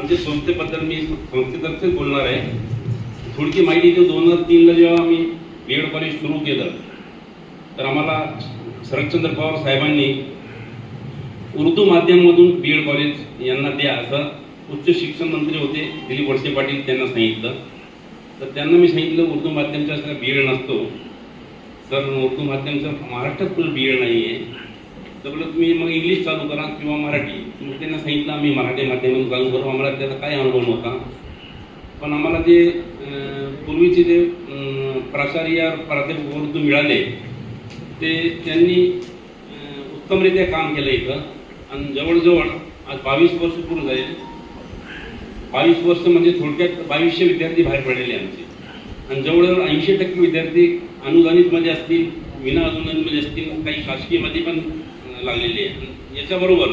आमच्या संस्थेबद्दल मी संस्थेतर्फेच बोलणार आहे. थोडकी माहिती देऊ दोन हजार तीनला जेव्हा आम्ही बी एड कॉलेज सुरू केलं तर आम्हाला शरदचंद्र पवार साहेबांनी उर्दू माध्यममधून बी एड कॉलेज यांना द्या असं उच्च शिक्षण मंत्री होते दिलीप वळसे पाटील त्यांना सांगितलं. तर त्यांना मी सांगितलं उर्दू माध्यमचा असं बी एड नसतो. सर उर्दू माध्यमचा महाराष्ट्रात फुल बी एड नाही आहे तर तुम्ही मग इंग्लिश चालू करा किंवा मराठी. मग त्यांना सांगितलं आम्ही मराठी माध्यमातून चालू करू. आम्हाला त्याचा काय अनुभव नव्हता. पण आम्हाला जे पूर्वीचे जे प्राचार्य प्राध्यापक उर्दू मिळाले ते त्यांनी उत्तमरित्या काम केलं इथं. आणि जवळजवळ आज बावीस वर्ष पूर्ण झाले. बावीस वर्ष म्हणजे थोडक्यात बावीसशे विद्यार्थी बाहेर पडलेले आमचे. आणि जवळजवळ ऐंशी टक्के विद्यार्थी अनुदानितमध्ये असतील विना अनुदानितमध्ये असतील काही शासकीयमध्ये पण लागलेले आहे. याच्याबरोबर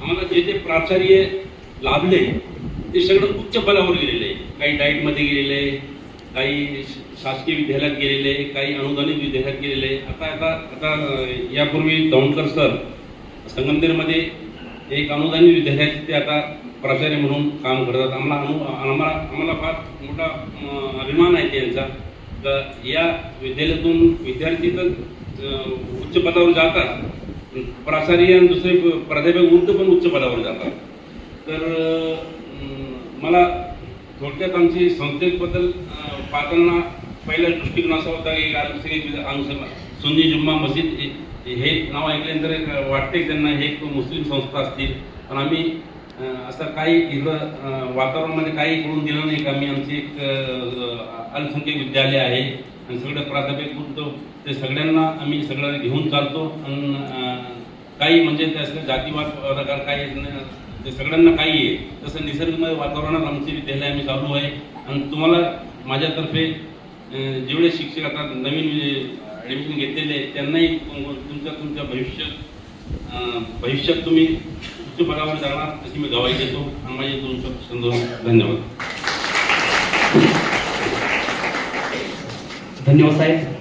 आम्हाला जे जे प्राचार्य लाभले ते सगळं उच्च पदावर गेलेले आहे. काही डाईटमध्ये गेलेले काही शासकीय विद्यालयात गेलेले काही अनुदानित विद्यालयात गेलेले. आता आता आता यापूर्वी दौंडकर सर संगमनेरमध्ये एक अनुदानित विद्यालयात ते आता प्राचार्य म्हणून काम करतात. आम्हाला अनु आम्हाला आम्हाला फार मोठा अभिमान आहे त्यांचा तर या विद्यालयातून विद्यार्थी तर उच्च पदावर जातात. प्राचार्य आणि दुसरे प्राध्यापक उंट पण उच्च पदावर जातात. तर मला थोडक्यात आमची संस्थेबद्दल पाहताना पहिला दृष्टिकोन असा होता की आज सगळे अंग- सुन्नी जुम्मा मस्जिद हे- नाव ऐकल्यानंतर एक वाटते त्यांना हे एक मुस्लिम संस्था असतील. पण आम्ही असं काही इकडं वातावरणामध्ये काही करून दिलं नाही का? आम्ही आमची एक अल्पसंख्यक विद्यालय आहे. आणि सगळं प्राध्यापक बोलतो ते सगळ्यांना आम्ही सगळ्यांना घेऊन चालतो आणि काही म्हणजे त्याचं जातीवाद प्रकार काही ते सगळ्यांना काही आहे. तसं निसर्गमय वातावरणात आमचे विद्यालय आम्ही चालू आहे. आणि तुम्हाला माझ्यातर्फे जेवढे शिक्षक आता नवीन ॲडमिशन घेतलेले त्यांनाही तुम- तुमच्या तुमच्या भविष्य भविष्यात तुम्ही उच्च पदावर जाणार अशी मी गवाही देतो. आणि माझे दोन शब्द धन्यवाद. धन्यवाद साहेब